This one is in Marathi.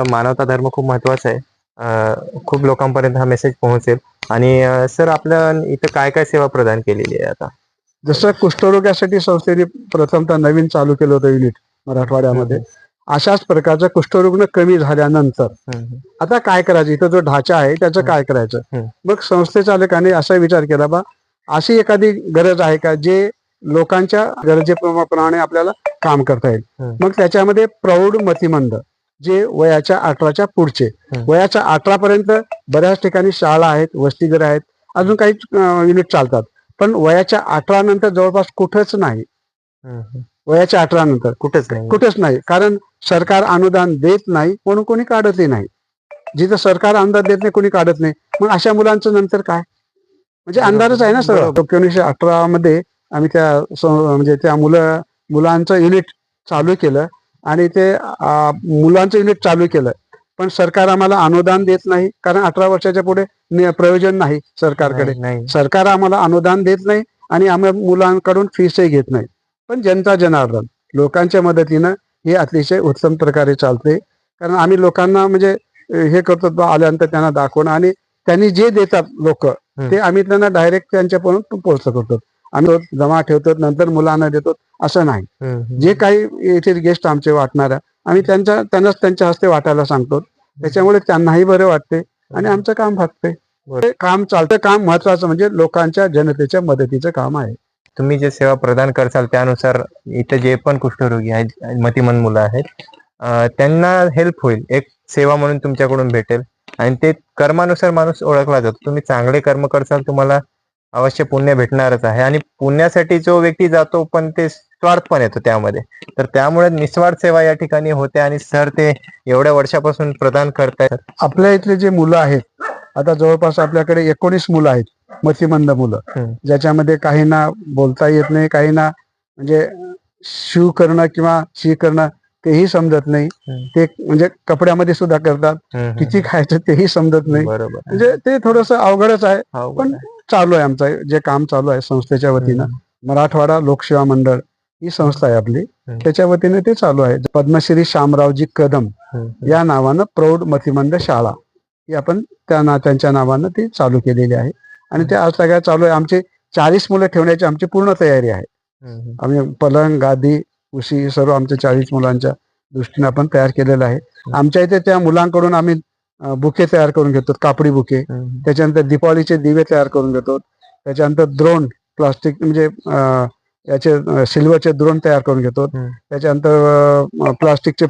मानवता धर्म खूप महत्त्वाचा आहे. खूप लोकांपर्यंत हा मेसेज पोहोचेल. आणि सर आपल्या इथं काय काय सेवा प्रदान केलेली आहे आता? जसं कुष्ठरोगासाठी संस्थेने प्रथमतः नवीन चालू केलं होतं युनिट मराठवाड्यामध्ये. अशाच प्रकारचं कुष्ठरुग्ण कमी झाल्यानंतर आता काय करायचं? इथं जो ढाचा आहे त्याचं काय करायचं. मग संस्थेचालकाने असा विचार केला बा अशी एखादी गरज आहे का जे लोकांच्या गरजेप्रमाणे आपल्याला काम करता येईल. मग त्याच्यामध्ये प्रौढ मतिमंद जे वयाच्या अठराच्या पुढचे. वयाच्या अठरा पर्यंत बऱ्याच ठिकाणी शाळा आहेत वसतिगृह आहेत अजून काही युनिट चालतात. पण वयाच्या अठरा नंतर जवळपास कुठंच नाही. वयाच्या अठरा नंतर. कुठेच नाही. कुठेच नाही. कारण सरकार अनुदान देत नाही म्हणून कोणी काढतही नाही. जिथं सरकार अनुदान देत नाही कोणी काढत नाही. मग अशा मुलांचं नंतर काय? म्हणजे अंधारच आहे ना सर. एकोणीसशे अठरा मध्ये आम्ही त्या म्हणजे त्या मुलं मुलांचं युनिट चालू केलं. आणि ते मुलांचं युनिट चालू केलं पण सरकार आम्हाला अनुदान देत नाही कारण अठरा वर्षाच्या पुढे प्रयोजन नाही सरकारकडे. सरकार आम्हाला अनुदान देत नाही आणि आम्ही मुलांकडून फीसही घेत नाही. पण जनता जनार्दन लोकांच्या मदतीनं हे अतिशय उत्तम प्रकारे चालते कारण आम्ही लोकांना म्हणजे हे करतो आल्यानंतर त्यांना दाखवणं आणि त्यांनी जे देतात लोक ते आम्ही त्यांना डायरेक्ट त्यांच्यापर्यंत पोहोच करतो आम्ही जमा ठेवतो नंतर मुलांना देतो असं नाही. जे काही येथील गेस्ट आमचे वाटणार आम्ही त्यांच्या त्यांनाच त्यांच्या हस्ते वाटायला सांगतो. त्याच्यामुळे त्यांनाही बरं वाटते आणि आमचं काम भागते. काम चालतं काम महत्वाचं म्हणजे लोकांच्या जनतेच्या मदतीचं काम आहे. तुम्ही जे सेवा प्रदान करसाल त्यानुसार इथे जे पण कुष्ठरोगी आहेत मतिमंद मुलं आहेत त्यांना हेल्प होईल. एक सेवा म्हणून तुमच्याकडून भेटेल. आणि ते कर्मानुसार माणूस ओळखला जातो. तुम्ही चांगले कर्म करसाल तुम्हाला अवश्य पुण्य भेटणारच आहे. आणि पुण्यासाठी जो व्यक्ती जातो पण ते स्वार्थ पण येतो त्यामध्ये. तर त्यामुळे निस्वार्थ सेवा या ठिकाणी होते आणि सर ते एवढ्या वर्षापासून प्रदान करतायत. आपल्या इथले जे मुलं आहेत आता जवळपास आपल्याकडे एकोणीस मुलं आहेत मतिमंद मुलं. ज्याच्यामध्ये काहींना बोलता येत नाही काहींना म्हणजे शिव करणं किंवा शी करणं तेही समजत नाही. ते म्हणजे कपड्यामध्ये सुद्धा करतात. किती खायचं तेही समजत नाही. बरोबर. म्हणजे ते थोडस अवघडच आहे. पण. चालू आहे आमचं जे काम चालू आहे संस्थेच्या वतीनं. मराठवाडा लोकसेवा मंडळ ही संस्था आहे आपली. त्याच्या वतीने ते चालू आहे. पद्मश्री शामरावजी कदम. या नावानं प्रौढ मतिमंद शाळा ही आपण त्या ना त्यांच्या नावानं ती चालू केलेली आहे. आणि ते आज सगळ्या चालू आहे. आमचे चाळीस मुलं ठेवण्याची आमची पूर्ण तयारी आहे. आम्ही पलंग गादी उशी सर्व आमच्या चाळीस मुलांच्या दृष्टीने आपण तयार केलेलं आहे. आमच्या इथे त्या मुलांकडून आम्ही बुके तयार करून घेतो कापडी बुके. त्याच्यानंतर दीपावलीचे दिवे तयार करून घेतो त्याच्यानंतर द्रोण प्लास्टिक म्हणजे याचे सिल्वरचे द्रोण तयार करून घेतो. त्याच्यानंतर प्लास्टिकचे